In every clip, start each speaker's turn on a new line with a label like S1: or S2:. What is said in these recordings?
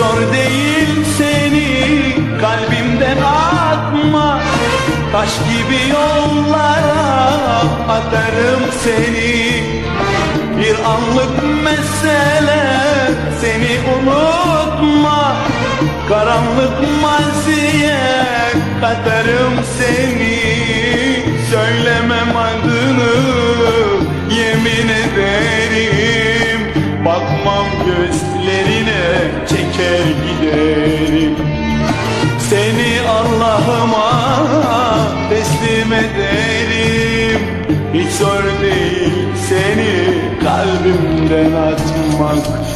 S1: Zor değil seni kalbimden atma. Taş gibi yollara atarım seni. Bir anlık mesele seni unutma. Karanlık maziye katarım seni. Değil seni kalbimden atmak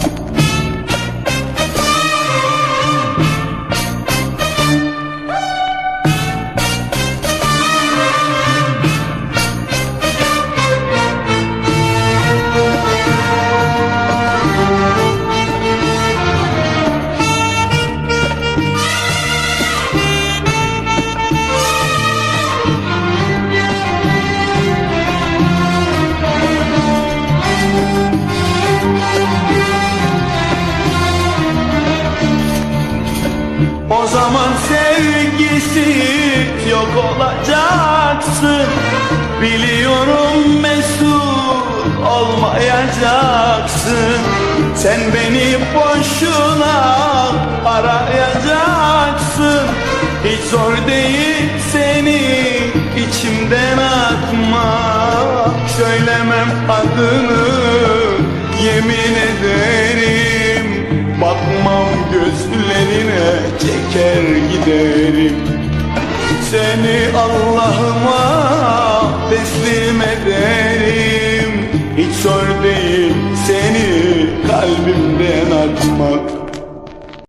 S1: zaman sevgisiz yok olacaksın. Biliyorum mesut olmayacaksın. Sen beni boşuna arayacaksın. Hiç zor değil seni içimden atmak. Söylemem adını gözlerine çeker giderim. Seni Allah'ıma teslim ederim. Hiç zor değil seni kalbimden atmak